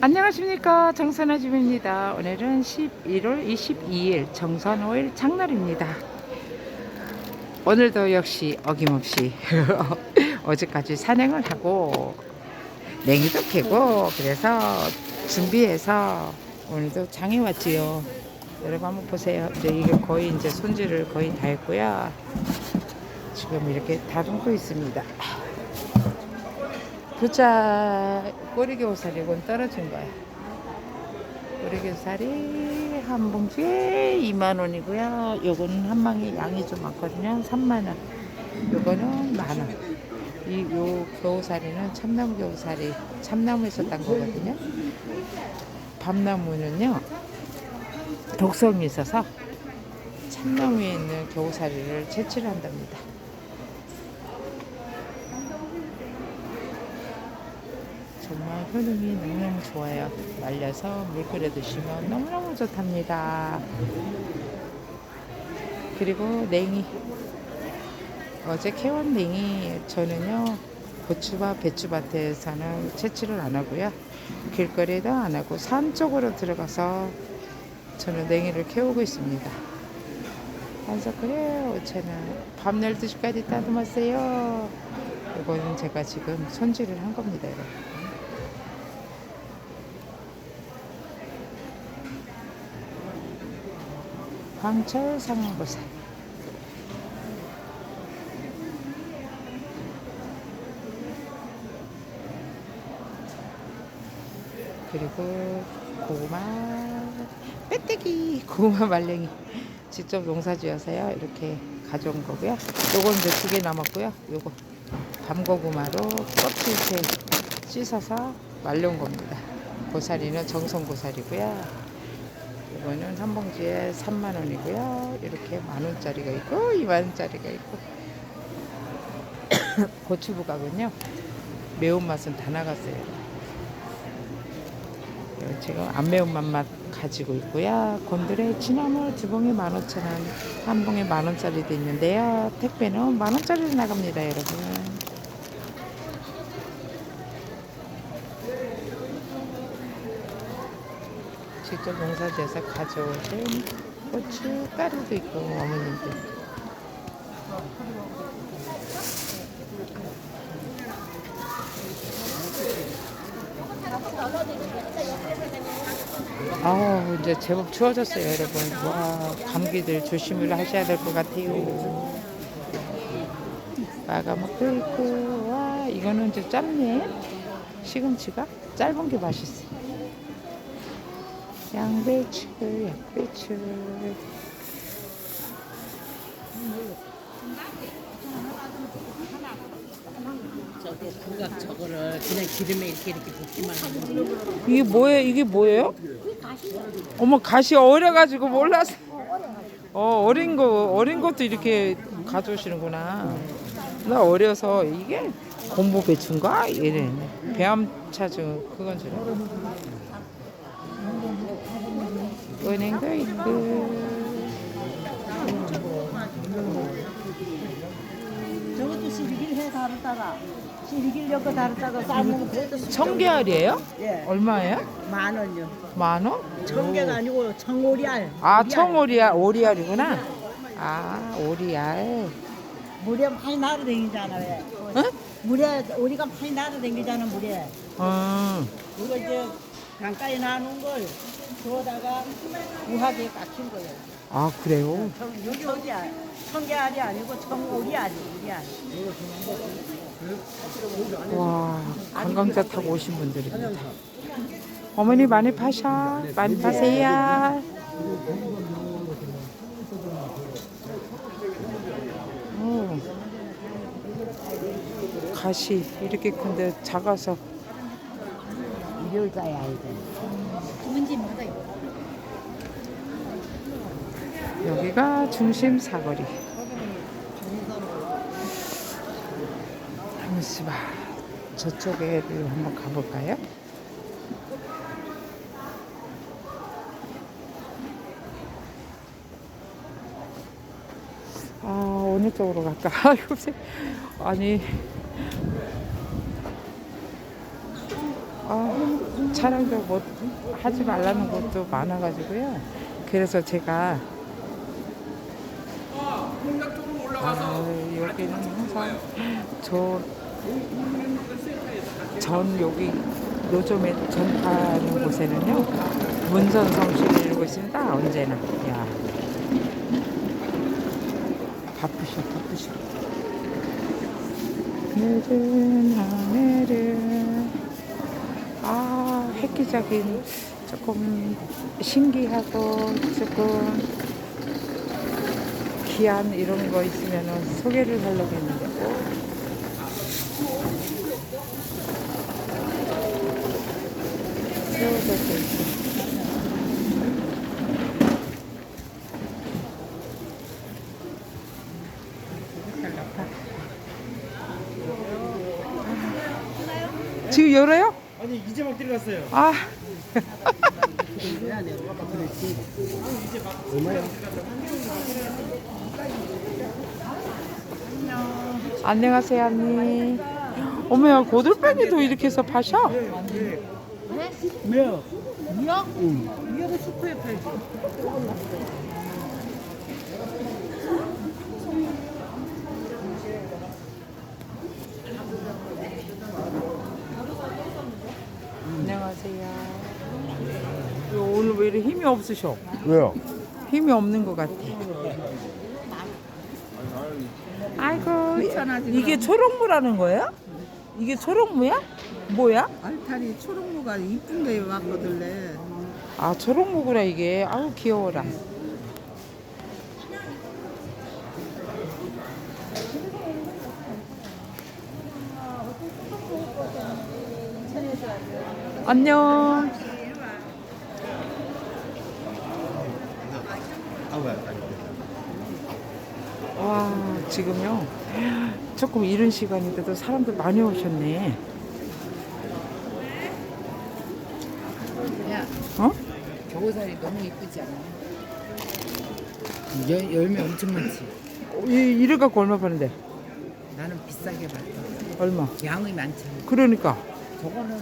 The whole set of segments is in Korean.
안녕하십니까 정선아 집입니다. 오늘은 11월 22일 정선 5일 장날입니다. 오늘도 역시 어김없이 어제까지 산행을 하고 냉이도 캐고 그래서 준비해서 오늘도 장에 왔지요. 여러분 한번 보세요. 이제 이게 거의 이제 손질을 거의 다 했고요. 지금 이렇게 다듬고 있습니다. 보자 꼬리교살이 이건 떨어진 거야. 꼬리교살이 한 봉지에 2만 원이고요. 요거는 한 방에 양이 좀 많거든요. 3만 원. 요거는 만 원. 이 요 겨우살이는 참나무 겨우살이 참나무에서 딴 거거든요. 밤나무는요 독성이 있어서 참나무에 있는 겨우살이를 채취를 한답니다. 정말 효능이 너무너무 좋아요. 말려서 물 끓여 드시면 너무너무 좋답니다. 그리고 냉이. 어제 캐온 냉이 저는요 고추와 배추밭에서는 채취를 안 하고요. 길거리에도 안 하고 산 쪽으로 들어가서 저는 냉이를 캐오고 있습니다. 그래서 그래요. 저는 밤 12시까지 따듬었어요. 이거는 제가 지금 손질을 한 겁니다, 여러분. 광철 상황고사. 그리고 고구마 빼떼기. 고구마 말랭이. 직접 농사지어서요. 이렇게 가져온 거고요. 요건 이제 두 개 남았고요. 요거 밤고구마로 껍질째 씻어서 말려온 겁니다. 고사리는 정성 고사리고요 이거는 한 봉지에 3만 원이고요. 이렇게 만 원짜리가 있고 2만 원짜리가 있고 고추부각은요 매운맛은 다 나갔어요. 지금 안 매운맛 맛 가지고 있고요. 곤드레 진나물 두 봉에 15,000원, 한 봉에 만 원짜리도 있는데요. 택배는 만 원짜리로 나갑니다, 여러분. 직접 농사지어서 가져오신 고추 가루도 있고 어머님들. 아우 이제 제법 추워졌어요 여러분. 와 감기들 조심을 하셔야 될 것 같아요. 마가먹고 있고 와 이거는 좀 짧네. 시금치가 짧은 게 맛있어 양배추, 양배추. 저거 부각 저거를 그냥 기름에 이렇게 이렇게 볶기만 하는 거. 이게 뭐예요? 이게 뭐예요? 어머 가시 어려가지고 몰랐어. 어 어린 거 어린 것도 이렇게 가져오시는구나. 나 어려서 이게 곰보 배추인가? 이래. 배암 차주 그건 줄 알아. 은행도 있고. 저것도 12길 해 다르다가 12길 엮어 다르다가 삶는 그것도 청계알이에요? 예. 얼마예요? 만 원요. 만 원? 청개가 아니고 청오리알. 아 청오리알 오리알이구나. 아 오리알. 물에 많이 날아다니잖아 왜? 응? 물에 우리가 많이 날아다니잖아 물에. 음. 이거 이제 강가에 나눈 걸 저다가 우하게 깎인 거예요. 아 그래요? 청, 청개알. 청개알이 아니고 청오리 알이 오리알. 와 관광차 타고 오신 분들입니다. 어머니 많이 파셔, 많이 파세요. 오, 가시 이렇게 큰데 작아서 여자야 이제. 여기가 중심 사거리. 잠시만 저쪽에를 한번 가볼까요? 아 어느 쪽으로 갈까? 아 요새 아니 아 촬영도 못 하지 말라는 것도 많아가지고요. 그래서 제가 아, 여기는 항상 저 전 여기 노점에 전파하는 곳에는요 문전성시를 이루고 있습니다 언제나. 야. 바쁘셔 바쁘셔. 늦은 하늘을 아 획기적인 조금 신기하고 조금 귀한 이런 거 있으면 소개를 하려고 했는데 어, 새우젓도 지금 열어요? 아니 이제 막 들어갔어요. 아 안녕하세요 언니 어머야 고들빼기도 이렇게 해서 파셔? 매요. 미역? 미역은 슈퍼에 팔지. 안녕하세요 이렇게 힘이 없으셔? 왜요? 힘이 없는 것 같아 아이고 이게 초록무라는 거예요? 이게 초록무야? 뭐야? 알타리 초록무가 이쁜 게 왔거든래. 아 초록무구나 이게 아우 귀여워라 안녕 와 지금요 조금 이른 시간인데도 사람들 많이 오셨네 야, 어? 겨우살이 너무 이쁘지 않아? 열, 열매 엄청 많지. 이, 이래 갖고 얼마 파는데? 나는 비싸게 봤다. 얼마? 양이 많잖아. 그러니까 저거는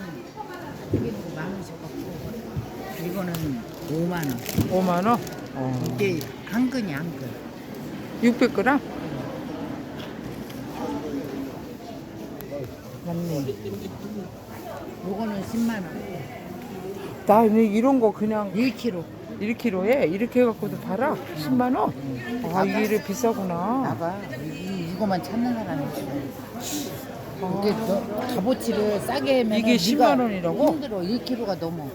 이게 만 원씩 받고 이거는 5만 원. 5만 원? 어. 이게 한 근이 한 근. 600g? 맞네. 요거는 10만 원. 나 이런 거 그냥 1kg. 1kg에 이렇게 해갖고도 팔아? 10만 원? 아 이게 비싸구나. 이, 이거만 찾는 사람이 있어. 이게 너, 값어치를 싸게 하면 이게 10만 원이라고? 힘들어 1kg가 넘어.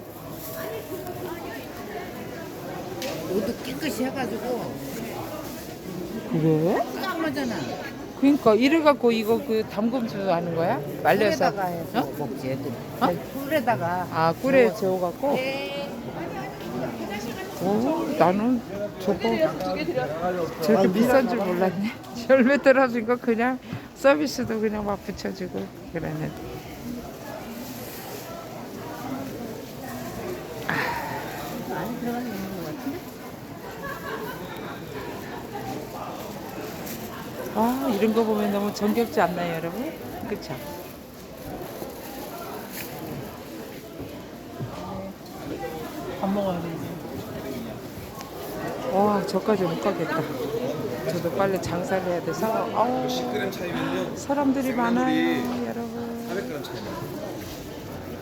이것도 깨끗이 해가지고 그래? 까마잖아. 그러니까 이래 갖고 이거 그 담금주 하는 거야? 말려서? 꿀에다가 해서 어? 먹지 애들. 어? 꿀에다가 아 꿀에 재워 갖고? 오 나는 저거 저렇게 비싼 줄 몰랐네. 열매 떨어진 거 그냥 서비스도 그냥 막 붙여주고 그러는. 많이 들어가는 게 있는 것 같은데? 아 이런 거 보면 너무 정겹지 않나요 여러분? 그쵸? 밥 먹어야 돼 이제. 와 저까지 못 가겠다. 저도 빨리 장사를 해야 돼서 아우 10g 차이면요. 사람들이 많아요 여러분. 400g 차이면.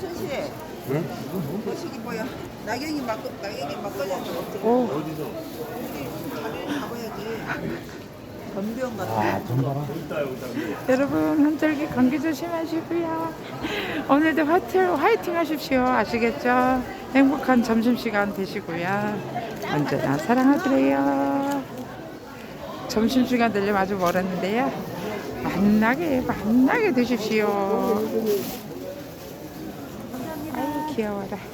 천씨. 응? 거시기 뭐야? 나경이 막 나경이 막걸리한테 먹지. 오 자리를 가봐야지. 전병 같은. 여러분 한절기 감기 조심하시고요. 오늘도 화이팅, 화이팅 하십시오. 아시겠죠? 행복한 점심시간 되시고요. 언제나 사랑하드래요. 점심시간 되려면 아주 멀었는데요. 만나게 만나게 되십시오. 아유 귀여워라.